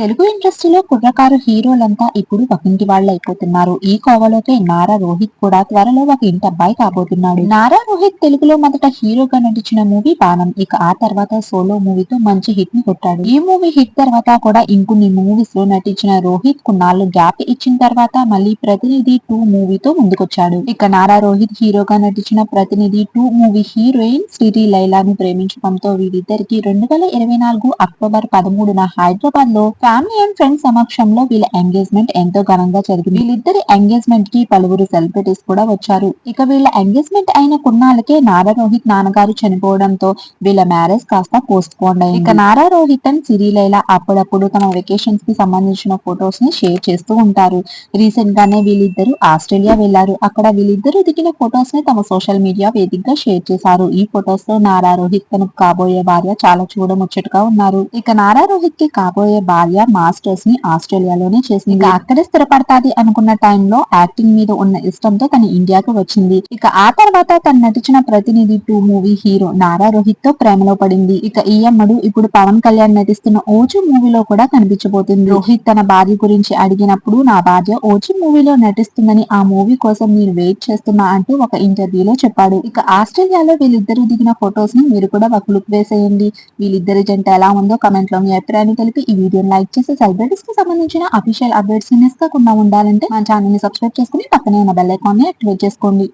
తెలుగు ఇండస్ట్రీలో కుర్రకారు హీరోలంతా ఇప్పుడు ఒకంటి వాళ్ళు అయిపోతున్నారు ఈ కోవలోకే నారా రోహిత్ కూడా త్వరలో ఒక ఇంటి అబ్బాయి కాబోతున్నాడు. నారా రోహిత్ తెలుగులో మొదట హీరోగా నటించిన మూవీ బాణం. ఇక ఆ తర్వాత సోలో మూవీతో మంచి హిట్ని కొట్టాడు. ఈ మూవీ హిట్ తర్వాత కూడా ఇంకొన్ని మూవీస్లో నటించిన రోహిత్ కొన్నాళ్ళు గ్యాప్ ఇచ్చిన తర్వాత మళ్ళీ ప్రతినిధి టూ మూవీతో ముందుకొచ్చాడు. ఇక నారా రోహిత్ హీరోగా నటించిన Prathinidhi two movie heroine Sri లైలాను ప్రేమించడంతో వీరిద్దరికి రెండు వేల ఇరవై నాలుగు అక్టోబర్ పదమూడున హైదరాబాద్లో ఫ్యామిలీ అండ్ ఫ్రెండ్స్ సమక్షంలో వీళ్ళ ఎంగేజ్మెంట్ ఎంతో ఘనంగా జరిగింది. వీళ్ళిద్దరి ఎంగేజ్మెంట్కి పలువురు సెలబ్రిటీస్ కూడా వచ్చారు. ఇక వీళ్ళ ఎంగేజ్మెంట్ అయిన కొన్నాళ్ళకే నారా రోహిత్ నాన్నగారు చనిపోవడంతో వీళ్ళ మ్యారేజ్ కాస్త పోస్ట్ పోన్ అయింది. ఇక నారా రోహిత్ అండ్ సిరిలైల అప్పుడప్పుడు తమ వెకేషన్స్కి సంబంధించిన ఫొటోస్ని షేర్ చేస్తూ ఉంటారు. రీసెంట్ గానే వీళ్ళిద్దరూ ఆస్ట్రేలియా వెళ్ళారు అక్కడ వీళ్ళిద్దరూ దిగిన ఫొటోస్ని తమ సోషల్ మీడియా వేదికగా షేర్ చేశారు. ఈ ఫొటోస్లో నారా రోహిత్ తనకు కాబోయే భార్య చాలా చూడముచ్చటగా ఉన్నారు. ఇక నారా రోహిత్కి కాబోయే భార్య మాస్టర్స్ని ఆస్ట్రేలియాలోనే చేసింది. ఇక అక్కడే స్థిరపడతాది అనుకున్న టైంలో యాక్టింగ్ మీద ఉన్న ఇష్టంతో తన ఇండియాకు వచ్చింది. ఇక ఆ తర్వాత తను నటించిన Prathinidhi two movie hero Nara రోహిత్తో ప్రేమలో పడింది. ఇక ఈ అమ్మడు ఇప్పుడు పవన్ కళ్యాణ్ నటిస్తున్న ఓజు మూవీలో కూడా కనిపించబోతుంది. రోహిత్ తన భార్య గురించి అడిగినప్పుడు నా భార్య ఓజు మూవీలో నటిస్తుందని ఆ మూవీ కోసం నేను వెయిట్ చేస్తున్నా అంటూ ఒక ఇంటర్వ్యూలో చెప్పాడు. ఇక ఆస్ట్రేలియాలో వీళ్ళిద్దరూ దిగిన ఫొటోస్ని మీరు కూడా ఒక లుక్ వేసేయండి. వీళ్ళిద్దరి జంట ఎలా ఉందో కమెంట్లో మీ అభిప్రాయాన్ని తెలిపి ఈ వీడియోని లైక్ చేసి సెలబ్రిటీస్కి సంబంధించిన అఫీషియల్ అప్డేట్స్ మిస్ కాకుండా ఉండాలంటే మన ఛానల్ని సబ్స్క్రైబ్ చేసుకుని పక్కనే ఉన్న బెల్ ఐకాన్ని యాక్టివేట్ చేసుకోండి.